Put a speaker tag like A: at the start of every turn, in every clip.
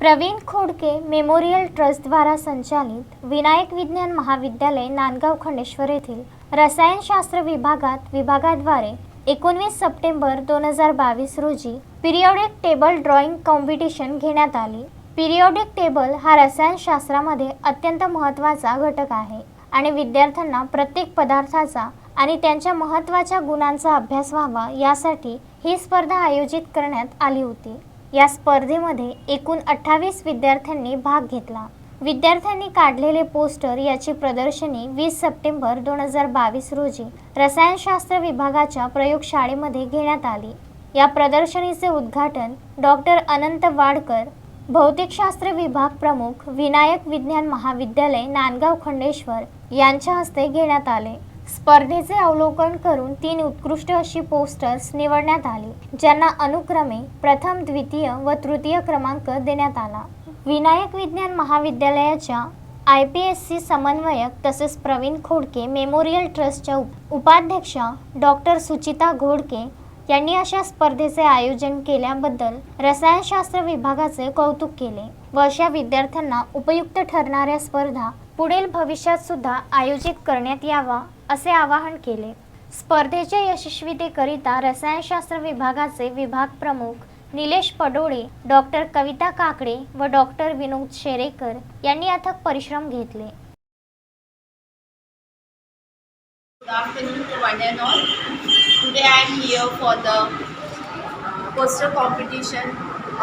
A: Praveen Khodke memorial trust द्वारा संचालित विनायक विज्ञान महाविद्यालय नांदगाव खंडेश्वर येथील रसायनशास्त्र विभागात विभागाद्वारे एकोणवीस सप्टेंबर दोन हजार बावीस रोजी पिरियॉडिक टेबल ड्रॉइंग कॉम्पिटिशन घेण्यात आली. पिरियॉडिक टेबल हा रसायनशास्त्रामध्ये अत्यंत महत्त्वाचा घटक आहे आणि विद्यार्थ्यांना प्रत्येक पदार्थाचा आणि त्यांच्या महत्त्वाच्या गुणांचा अभ्यास व्हावा यासाठी ही स्पर्धा आयोजित करण्यात आली होती. या स्पर्धेमध्ये एकूण अठ्ठावीस विद्यार्थ्यांनी भाग घेतला. विद्यार्थ्यांनी काढलेले पोस्टर याची प्रदर्शनी वीस सप्टेंबर दोन हजार बावीस रोजी रसायनशास्त्र विभागाच्या प्रयोगशाळेमध्ये घेण्यात आली. या प्रदर्शनीचे उद्घाटन डॉक्टर अनंत वाडकर भौतिकशास्त्र विभाग प्रमुख विनायक विज्ञान महाविद्यालय नांदगाव खंडेश्वर यांच्या हस्ते घेण्यात आले. स्पर्धेचे अवलोकन करून तीन उत्कृष्ट अशी पोस्टर्स निवडण्यात आली ज्यांना अनुक्रमे प्रथम द्वितीय व तृतीय क्रमांक देण्यात आला. विनायक विज्ञान महाविद्यालयाच्या आय पी एस सी समन्वयक तसेच प्रवीण खोडके मेमोरियल ट्रस्टच्या उप उपाध्यक्षा डॉक्टर सुचिता घोडके यांनी अशा स्पर्धेचे आयोजन केल्याबद्दल रसायनशास्त्र विभागाचे कौतुक केले व अशा विद्यार्थ्यांना उपयुक्त ठरणाऱ्या स्पर्धा पुढील भविष्यात सुद्धा आयोजित करण्यात यावा असे आवाहन केले. स्पर्धेच्या यशस्वीतेकरिता रसायनशास्त्र विभागाचे विभाग प्रमुख निलेश पडोळे डॉक्टर कविता काकडे व डॉक्टर विनोद शेरेकर यांनी अथक परिश्रम घेतले.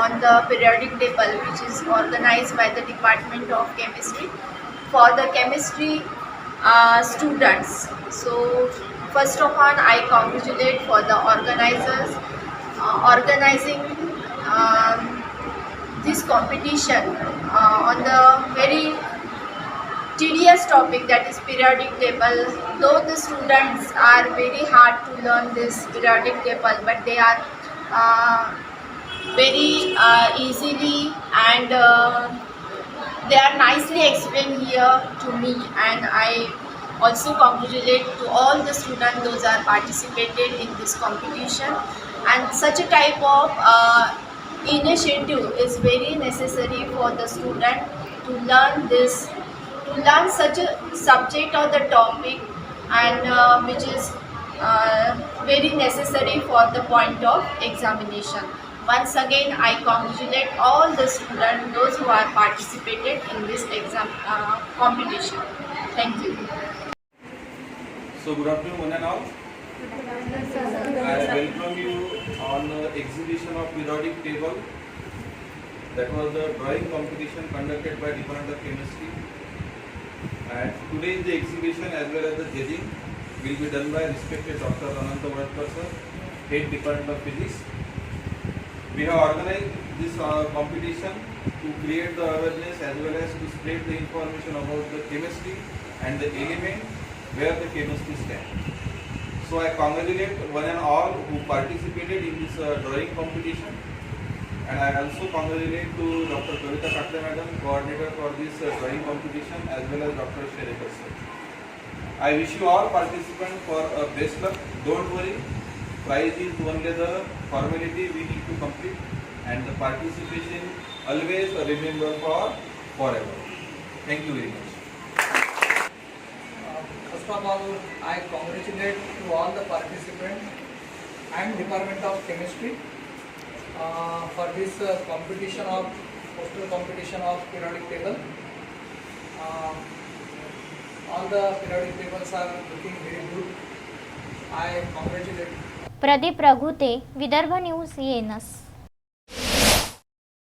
B: On the periodic table which is organized by the department of chemistry. For the chemistry uh, students. So first of all I congratulate for the organizers uh, organizing um, this competition uh, on the very tedious topic that is periodic table though the students are very hard to learn this periodic table but they are uh, very uh, easily and uh, they are nicely explained here to me and i also congratulate to all the students those are participated in this competition and such a type of uh, initiative is very necessary for the student to learn this to learn such a subject or the topic and uh, which is uh, very necessary for the point of examination. Once again, I congratulate all the students, those who are participated in this exam uh, competition. Thank you.
C: So good afternoon one and all. I welcome you on uh, exhibition of periodic table. That was the drawing competition conducted by Department of Chemistry. And today the exhibition as well as the judging will be done by respected Dr. Ananta sir, Head Department of Physics. We have organized this uh, competition to create the awareness as well as to spread the information about the chemistry and the element where the chemistry stands. So I congratulate one and all who participated in this uh, drawing competition and I also congratulate to Dr. Kavita Kakle madam, coordinator for this uh, drawing competition as well as Dr. Sherekar sir. I wish you all participants for uh, best luck. Don't worry, prize is only the formality we need to complete and the participation always remember for forever. Thank you very much.
D: Uh, First of all, I congratulate to all the participants and Department of Chemistry uh, for this uh, competition of poster competition of periodic table. Uh, all the periodic tables are looking very good. I congratulate
A: Pradeep Raghute Vidarbha news येनस.